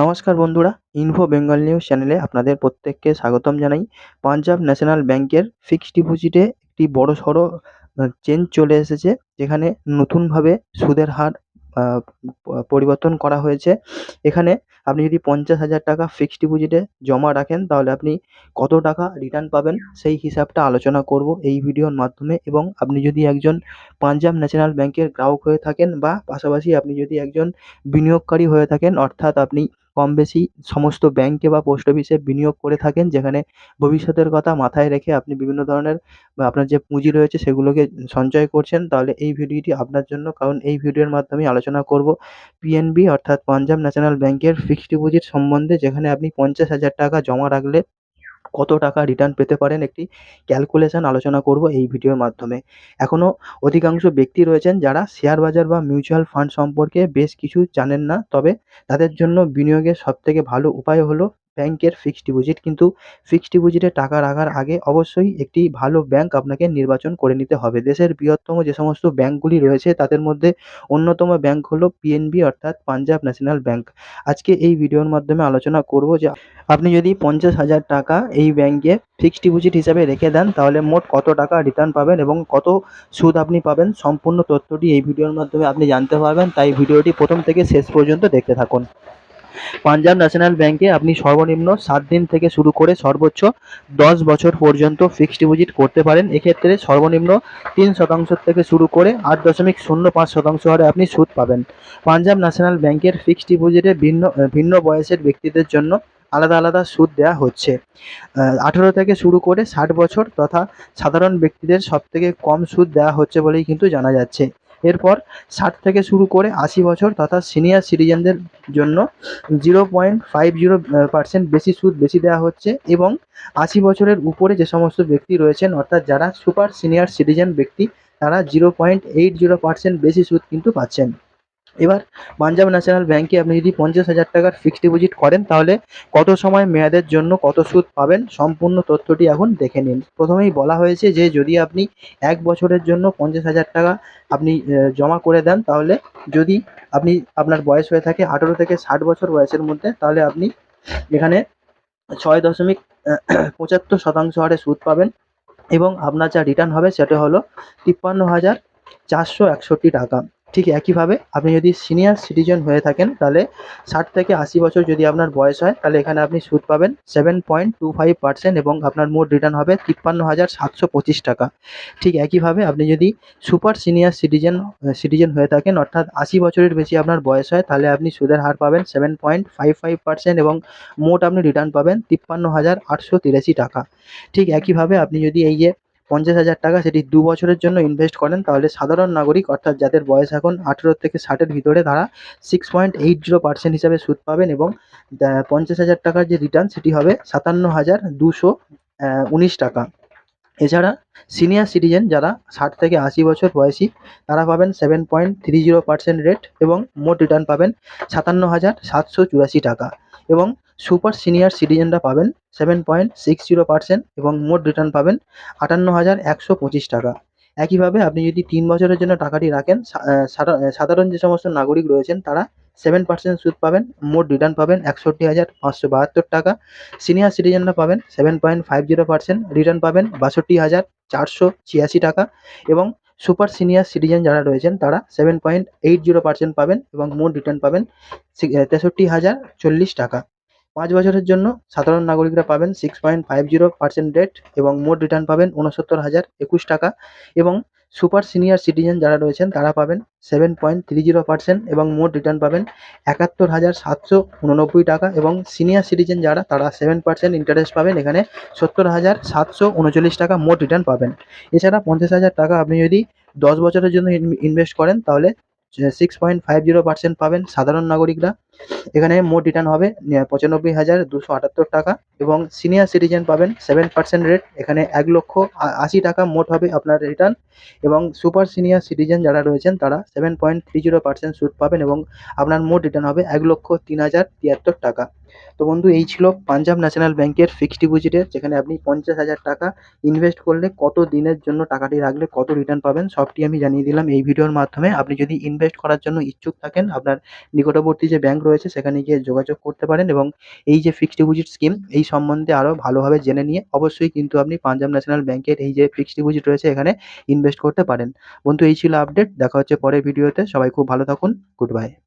নমস্কার বন্ধুরা info Bengal news চ্যানেলে আপনাদের প্রত্যেককে স্বাগতম জানাই। পাঞ্জাব ন্যাশনাল ব্যাংকের ফিক্সড ডিপোজিটে একটি বড় সড়ো চেঞ্জ চলে এসেছে, যেখানে নতুনভাবে সুদের হার পরিবর্তন করা হয়েছে। এখানে আপনি যদি পঞ্চাশ হাজার টাকা ফিক্সড ডিপোজিটে জমা রাখেন, তাহলে আপনি কত টাকা রিটার্ন পাবেন সেই হিসাবটা আলোচনা করব এই ভিডিওর মাধ্যমে। এবং আপনি যদি একজন পাঞ্জাব ন্যাশনাল ব্যাংকের গ্রাহক হয়ে থাকেন, বা পাশাপাশি আপনি যদি একজন বিনিয়োগকারী হয়ে থাকেন, অর্থাৎ আপনি কম বেশি সমস্ত ব্যাংকে বা পোস্ট অফিসে বিনিয়োগ করে থাকেন, যেখানে ভবিষ্যতের কথা মাথায় রেখে আপনি বিভিন্ন ধরনের আপনার যে পুঁজি রয়েছে সেগুলোকে সঞ্চয় করছেন, তাহলে এই ভিডিওটি আপনার জন্য। কারণ এই ভিডিওর মাধ্যমে আলোচনা করব পিএনবি অর্থাৎ পাঞ্জাব ন্যাশনাল ব্যাংকের ফিক্সড ডিপোজিট সম্বন্ধে, যেখানে আপনি পঞ্চাশ হাজার টাকা জমা রাখলে কত টাকা রিটার্ন পেতে পারেন একটি ক্যালকুলেশন আলোচনা করব এই ভিডিওর মাধ্যমে। এখনও অধিকাংশ ব্যক্তি রয়েছেন যারা শেয়ার বাজার বা মিউচুয়াল ফান্ড সম্পর্কে বেশ কিছু জানেন না, তবে তাদের জন্য বিনিয়োগের সবথেকে ভালো উপায় হলো ব্যাংকের ফিক্সড ডিপোজিট কিন্তু ফিক্সড ডিপোজিটে টাকা রাখার আগে অবশ্যই একটি ভালো ব্যাংক আপনাকে নির্বাচন করে নিতে হবে। দেশের বৃহত্তম যে সমস্ত ব্যাংকগুলি রয়েছে, তাদের মধ্যে অন্যতম ব্যাংক হলো পিএনবি অর্থাৎ পাঞ্জাব ন্যাশনাল ব্যাংক আজকে এই ভিডিওর মাধ্যমে আলোচনা করব যে আপনি যদি পঞ্চাশ হাজার টাকা এই ব্যাংকে ফিক্সড ডিপোজিট হিসাবে রেখে দেন, তাহলে মোট কত টাকা রিটার্ন পাবেন এবং কত সুদ আপনি পাবেন? সম্পূর্ণ তথ্যটি এই ভিডিওর মাধ্যমে আপনি জানতে পারবেন। তাই ভিডিওটি প্রথম থেকে শেষ পর্যন্ত দেখতে থাকুন। পাঞ্জাব ন্যাশনাল ব্যাংকে আপনি সর্বনিম্ন সাত দিন থেকে শুরু করে সর্বোচ্চ দশ বছর পর্যন্ত ফিক্সড ডিপোজিট করতে পারেন। এক্ষেত্রে সর্বনিম্ন তিন শতাংশ থেকে শুরু করে আট দশমিক শূন্য পাঁচ শতাংশ হারে আপনি সুদ পাবেন। পাঞ্জাব ন্যাশনাল ব্যাংকের ফিক্সড ডিপোজিটে ভিন্ন ভিন্ন বয়সের ব্যক্তিদের জন্য আলাদা আলাদা সুদ দেওয়া হচ্ছে। আঠেরো থেকে শুরু করে ষাট বছর তথা সাধারণ ব্যক্তিদের সবথেকে কম সুদ দেওয়া হচ্ছে বলেই কিন্তু জানা যাচ্ছে। এরপর ষাট থেকে শুরু করে আশি বছর তথা সিনিয়র সিটিজেনদের জন্য zero point five zero percent বেশি সুদ বেশি দেওয়া হচ্ছে এবং আশি বছরের উপরে যে সমস্ত ব্যক্তি রয়েছেন, অর্থাৎ যারা সুপার সিনিয়র সিটিজেন ব্যক্তি, তারা zero point eight zero percent বেশি সুদ কিন্তু পাচ্ছেন। এবার পাঞ্জাব ন্যাশনাল ব্যাংকে আপনি যদি পঞ্চাশ হাজার টাকার ফিক্সড ডিপোজিট করেন, তাহলে কত সময় মেয়াদের জন্য কত সুদ পাবেন? সম্পূর্ণ তথ্যটি এখন দেখে নিন। প্রথমেই বলা হয়েছে যে, যদি আপনি এক বছরের জন্য পঞ্চাশ হাজার টাকা আপনি জমা করে দেন, তাহলে যদি আপনি, আপনার বয়স হয়ে থাকে আঠেরো থেকে ষাট বছর বয়সের মধ্যে, তাহলে আপনি এখানে ছয় দশমিক পঁচাত্তর শতাংশ হারে সুদ পাবেন এবং আপনার যা রিটার্ন হবে, সেটা হলো তিপ্পান্ন হাজার চারশো একষট্টি টাকা। ঠিক একইভাবে আপনি যদি সিনিয়র সিটিজেন হয়ে থাকেন, তাহলে ষাট থেকে আশি বছর যদি আপনার বয়স হয়, তাহলে এখানে আপনি সুদ পাবেন seven point two five percent এবং আপনার মোট রিটার্ন হবে তিপ্পান্ন হাজার সাতশো পঁচিশ টাকা। ঠিক একইভাবে আপনি যদি সুপার সিনিয়র সিটিজেন সিটিজেন হয়ে থাকেন, অর্থাৎ আশি বছরের বেশি আপনার বয়স হয়, তাহলে আপনি সুদের হার পাবেন seven point five five percent এবং মোট আপনি রিটার্ন পাবেন তিপ্পান্ন হাজার আটশো তিরাশি টাকা। ঠিক একইভাবে আপনি যদি এই যে পঞ্চাশ হাজার টাকা সেটি দু বছরের জন্য ইনভেস্ট করেন। তাহলে সাধারণ নাগরিক, অর্থাৎ যাদের বয়স এখন আঠেরো থেকে ষাটের ভিতরে, তারা six point eight zero percent হিসাবে সুদ পাবেন এবং পঞ্চাশ হাজার টাকার যে রিটার্ন সেটি হবে সাতান্ন হাজার দুশো উনিশ টাকা। এছাড়া সিনিয়র সিটিজেন যারা ষাট থেকে আশি বছর বয়সী, তারা পাবেন seven point three zero percent rate এবং মোট রিটার্ন পাবেন সাতান্ন হাজার সাতশো চুরাশি টাকা। এবং সুপার সিনিয়র সিটিজেনরা পাবেন seven point six zero percent এবং মোট রিটার্ন পাবেন আটান্ন হাজার একশো পঁচিশ টাকা। একইভাবে আপনি যদি তিন বছরের জন্য টাকাটি রাখেন সাধারণ যে সমস্ত নাগরিক রয়েছেন, তারা সেভেন পার্সেন্ট সুদ পাবেন, মোট রিটার্ন পাবেন একষট্টি হাজার পাঁচশো বাহাত্তর টাকা। সিনিয়র সিটিজেনরা পাবেন seven point five zero percent return পাবেন বাষট্টি হাজার চারশো ছিয়াশি টাকা এবং সুপার সিনিয়র সিটিজেন যারা রয়েছেন, তারা seven point eight zero percent পাবেন এবং মোট রিটার্ন পাবেন তেষট্টি হাজার চল্লিশ টাকা। পাঁচ বছরের জন্য সাধারণ নাগরিকরা পাবেন six point five zero percent rate এবং মোট রিটার্ন পাবেন উনসত্তর হাজার একুশ টাকা এবং সুপার সিনিয়র সিটিজেন যারা রয়েছেন, তারা পাবেন seven point three zero percent এবং মোট রিটার্ন পাবেন একাত্তর হাজার সাতশো উননব্বই টাকা এবং সিনিয়র সিটিজেন যারা, তারা সেভেন পার্সেন্ট ইন্টারেস্ট পাবেন, এখানে সত্তর হাজার সাতশো উনচল্লিশ টাকা মোট রিটার্ন পাবেন। এছাড়া পঞ্চাশ হাজার টাকা আপনি যদি দশ বছরের জন্য ইনভেস্ট করেন, তাহলে six point five zero percent পাবেন সাধারণ নাগরিকরা। এখানে মোট রিটার্ন হবে পঁচানব্বই হাজার দুশো আটাত্তর টাকা এবং সিনিয়র সিটিজেন পাবেন সেভেন পার্সেন্ট রেট এখানে এক লক্ষ আশি টাকা মোট হবে আপনার রিটার্ন এবং সুপার সিনিয়র সিটিজেন যারা রয়েছেন তারা seven point three zero percent সুদ পাবেন এবং আপনার মোট রিটার্ন হবে এক লক্ষ তিন হাজার তিয়াত্তর টাকা। তো বন্ধু, এই ছিল পাঞ্জাব ন্যাশনাল ব্যাংকের ফিক্সড ডিপোজিটের যেখানে আপনি পঞ্চাশ হাজার টাকা ইনভেস্ট করলে কত দিনের জন্য টাকাটি রাখলে কত রিটার্ন পাবেন, সবটি আমি জানিয়ে দিলাম এই ভিডিওর মাধ্যমে। আপনি যদি ইনভেস্ট করার জন্য ইচ্ছুক থাকেন, আপনার নিকটবর্তী যে ব্যাংক রয়েছে, সেখানে গিয়ে যোগাযোগ করতে পারেন এবং এই যে ফিক্সড ডিপোজিট স্কিম এই সম্বন্ধে আরও ভালোভাবে জেনে নিয়ে অবশ্যই কিন্তু আপনি পাঞ্জাব ন্যাশনাল ব্যাংকের এই যে ফিক্সড ডিপোজিট রয়েছে, এখানে ইনভেস্ট করতে পারেন। বন্ধু, এই ছিল আপডেট দেখা হচ্ছে পরের ভিডিওতে সবাই খুব ভালো থাকুন গুড বাই